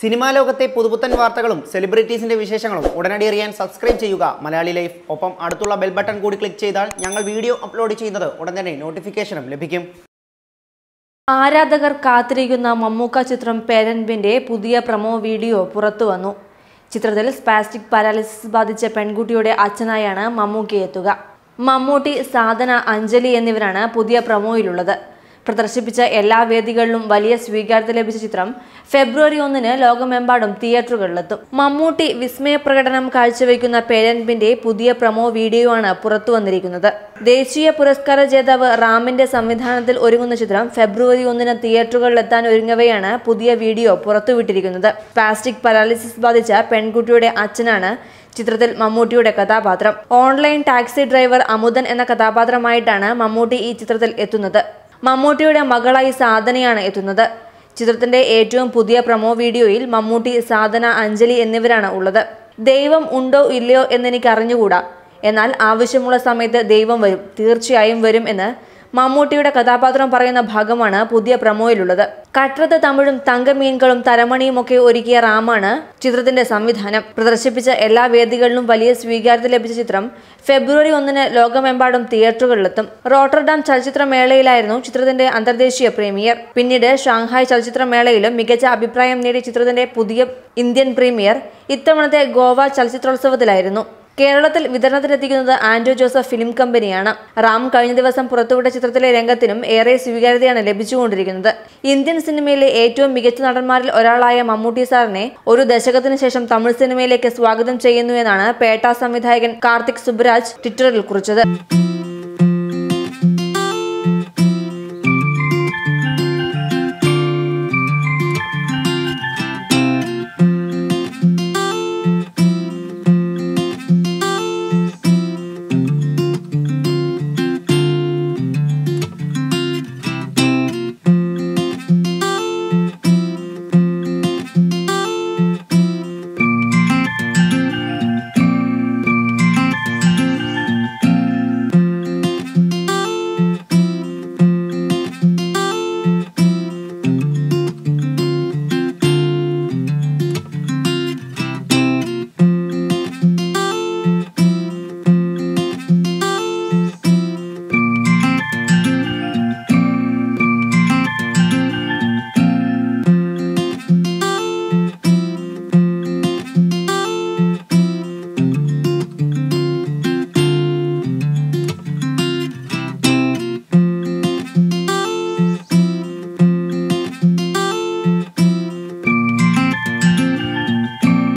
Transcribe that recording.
Cinema ലോകത്തെ പുതുപുത്തൻ വാർത്തകളും സെലിബ്രിറ്റീസിന്റെ വിശേഷങ്ങളും ഉടനടി അറിയാൻ സബ്സ്ക്രൈബ് ചെയ്യുക. മലയാളി ലൈഫ്. ഒപ്പം അടുത്തുള്ള ബെൽ ബട്ടൺ കൂടി ക്ലിക്ക് ചെയ്താൽ ഞങ്ങൾ വീഡിയോ അപ്ലോഡ് ചെയ്യുന്നത് ഉടൻ തന്നെ നോട്ടിഫിക്കേഷനും ലഭിക്കും. ആരാധകർ കാത്തിരിക്കുന്ന മമ്മൂക്ക ചിത്രം പേരൻപിന്റെ പുതിയ പ്രമോ വീഡിയോ പുറത്തുവന്നു ചിത്രത്തിൽ സ്പാസ്റ്റിക് പാരാലിസിസ് ബാധിച്ച പെൺകുട്ടിയുടെ അച്ഛനായാണ് മമ്മൂക്കയെത്തുക മമ്മൂട്ടി സാധന അഞ്ജലി എന്നിവരാണ് പുതിയ പ്രമോയിലുള്ളത് പ്രദർശിപ്പിച്ച എല്ലാ വേദികളിലും വലിയ സ്വീകാര്യത ലഭിച്ച ചിത്രം ഫെബ്രുവരി ഒന്നിന് ലോകമെമ്പാടും തിയേറ്ററുകളിലെത്തും. മമ്മൂട്ടി വിസ്മയ പ്രകടനം കാഴ്ചവെക്കുന്ന പേരൻപിന്റെ പുതിയ പ്രമോ വീഡിയോ ആണ് പുറത്തു വന്നിരിക്കുന്നത്. ദേശീയ പുരസ്കാര ജേതാവ് റാമിന്റെ സംവിധാനത്തിൽ ഒരുങ്ങുന്ന ചിത്രം ഫെബ്രുവരി ഒന്നിന് തിയേറ്ററുകളിലെത്താൻ ഒരുങ്ങവെയാണ് പുതിയ വീഡിയോ പുറത്തുവിട്ടിരിക്കുന്നത്. പ്ലാസ്റ്റിക് പാരാലിസിസ് ബാധിച്ച പെൺകുട്ടിയുടെ അച്ഛനാണ് ചിത്രത്തിൽ മമ്മൂട്ടിയുടെ കഥാപാത്രം. ഓൺലൈൻ ടാക്സി ഡ്രൈവർ അമുദൻ എന്ന കഥാപാത്രമായിട്ടാണ് മമ്മൂട്ടി ഈ ചിത്രത്തിൽ എത്തുന്നത്. മമ്മൂട്ടിയുടെ മകളായി സാധനയാണ് എത്തുന്നത്. ചിത്രത്തിന്റെ ഏറ്റവും പുതിയ പ്രൊമോ വീഡിയോയിൽ മമ്മൂട്ടി സാധന അഞ്ജലി എന്നിവരാണ് ഉള്ളത്. ദൈവം ഉണ്ടോ ഇല്ലയോ എന്നെനിക്ക് അറിഞ്ഞുകൂടാ എന്നാൽ ആവശ്യമുള്ള സമയത്ത് ദൈവം വരും. തീർച്ചയായും വരും എന്ന് മമ്മൂട്ടിയുടെ കഥാപാത്രം പറയുന്ന ഭാഗമാണ് പുതിയ പ്രമോയിലുള്ളത്. കട്ടറത്ത് തമിഴും തങ്കമീൻകളും തരമണിയും ഒക്കെ ഒരുക്കിയ റാമാണ് ചിത്രത്തിന്റെ സംവിധാനം. പ്രദർശിപ്പിച്ച എല്ലാ വേദികളിലും വലിയ സ്വീകാര്യത ലഭിച്ച ചിത്രം ഫെബ്രുവരി ഒന്നിന് ലോകമെമ്പാടും തിയേറ്ററുകളിലെത്തും. റോട്ടർഡാം ചലച്ചിത്രമേളയിലായിരുന്നു ചിത്രത്തിന്റെ അന്തർദേശീയ പ്രീമിയർ. പിന്നീട് ഷാങ്ഹായ് ചലച്ചിത്രമേളയിലും മികച്ച അഭിപ്രായം നേടിയ ചിത്രത്തിന്റെ പുതിയ ഇന്ത്യൻ പ്രീമിയർ ഇത്തവണത്തെ ഗോവ ചലച്ചിത്രോത്സവത്തിലായിരുന്നു. കേരളത്തിൽ വിതരണത്തിനെത്തിക്കുന്നത് ആൻഡ്രോ ജോസഫ് ഫിലിം കമ്പനിയാണ്. റാം കഴിഞ്ഞ ദിവസം പുറത്തുവിട്ട ചിത്രത്തിലെ രംഗത്തിനും ഏറെ സ്വീകാര്യതയാണ് ലഭിച്ചുകൊണ്ടിരിക്കുന്നത്. ഇന്ത്യൻ സിനിമയിലെ ഏറ്റവും മികച്ച നടന്മാരിൽ ഒരാളായ മമ്മൂട്ടി സാറിനെ ഒരു ദശകത്തിന് ശേഷം തമിഴ് സിനിമയിലേക്ക് സ്വാഗതം ചെയ്യുന്നു എന്നാണ് പേട്ട സംവിധായകൻ കാർത്തിക് സുബ്രാജ് ട്വിറ്ററിൽ കുറിച്ചത്.